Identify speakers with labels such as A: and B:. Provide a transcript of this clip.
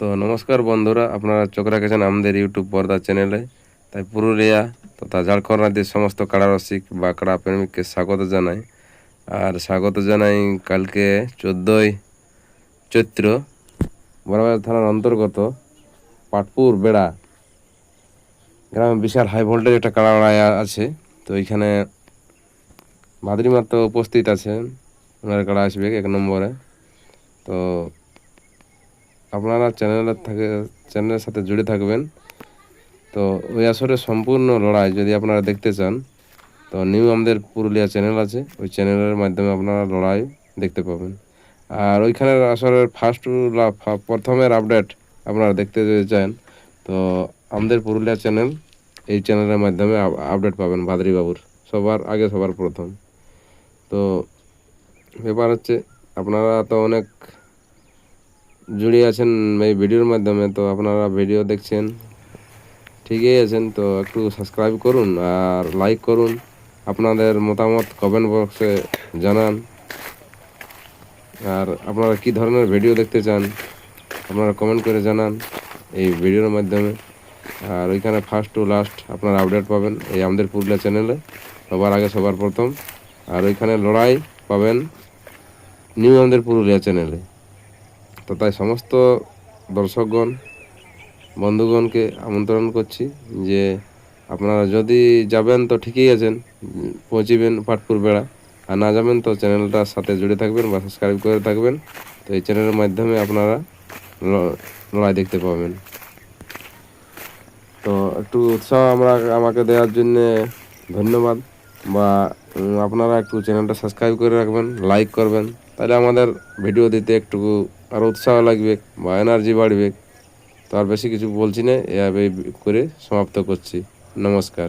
A: তো নমস্কার বন্ধুরা, আপনারা চোখ রেখেছেন আমাদের ইউটিউব পর্দা চ্যানেলে। তাই পুরুলিয়া তথা ঝাড়খণ্ড রাজ্যের সমস্ত কাড়া রসিক বা কাড়া প্রেমিককে স্বাগত জানাই। আর স্বাগত জানাই কালকে চোদ্দোই চৈত্র বড়বাজার থানার অন্তর্গত পাটপুর বেড়া গ্রামে বিশাল হাই ভোল্টেজ একটা কাড়া আছে। তো এইখানে ভাদ্রি মাত্র উপস্থিত আছেন। ওনার কাড়া আসবে এক নম্বরে। তো আপনারা চ্যানেলের থাকে, চ্যানেলের সাথে জুড়ে থাকবেন। তো ওই আসরে সম্পূর্ণ লড়াই যদি আপনারা দেখতে চান, তো নিউ আমাদের পুরুলিয়া চ্যানেল আছে। ওই চ্যানেলের মাধ্যমে আপনারা লড়াই দেখতে পাবেন। আর ওইখানের আসরের ফার্স্ট প্রথমের আপডেট আপনারা দেখতে যদি চান, তো আমাদের পুরুলিয়া চ্যানেল এই চ্যানেলের মাধ্যমে আপডেট পাবেন ভাদ্রি বাবুর সবার আগে সবার প্রথম। তো ব্যাপার হচ্ছে, আপনারা তো অনেক জুড়ে আছেন এই ভিডিওর মাধ্যমে, তো আপনারা ভিডিও দেখছেন, ঠিকই আছেন, তো একটু সাবস্ক্রাইব করুন আর লাইক করুন। আপনাদের মতামত কমেন্ট বক্সে জানান। আর আপনারা কি ধরনের ভিডিও দেখতে চান, আপনারা কমেন্ট করে জানান এই ভিডিওর মাধ্যমে। আর ওইখানে ফার্স্ট টু লাস্ট আপনারা আপডেট পাবেন এই আমাদের পুরুলিয়া চ্যানেলে সবার আগে সবার প্রথম। আর ওইখানে লড়াই পাবেন নিউ আমাদের পুরুলিয়া চ্যানেলে তো তাই সমস্ত দর্শকগণ, বন্ধুগণকে আমন্ত্রণ করছি যে আপনারা যদি যাবেন তো ঠিকই আছেন, পৌঁছিবেন পাটপুর বেড়া। আর না যাবেন তো চ্যানেলটার সাথে জুড়ে থাকবেন বা সাবস্ক্রাইব করে থাকবেন। তো এই চ্যানেলের মাধ্যমে আপনারা লড়াই দেখতে পাবেন। তো একটু উৎসাহ আমরা, আমাকে দেওয়ার জন্যে ধন্যবাদ। বা আপনারা একটু চ্যানেলটা সাবস্ক্রাইব করে রাখবেন লাইক করবেন, তাহলে আমাদের ভিডিও দিতে একটু আরও উৎসাহ লাগবে বা এনার্জি বাড়বে। তো আর বেশি কিছু বলছি না এভাবে করে সমাপ্ত করছি। নমস্কার।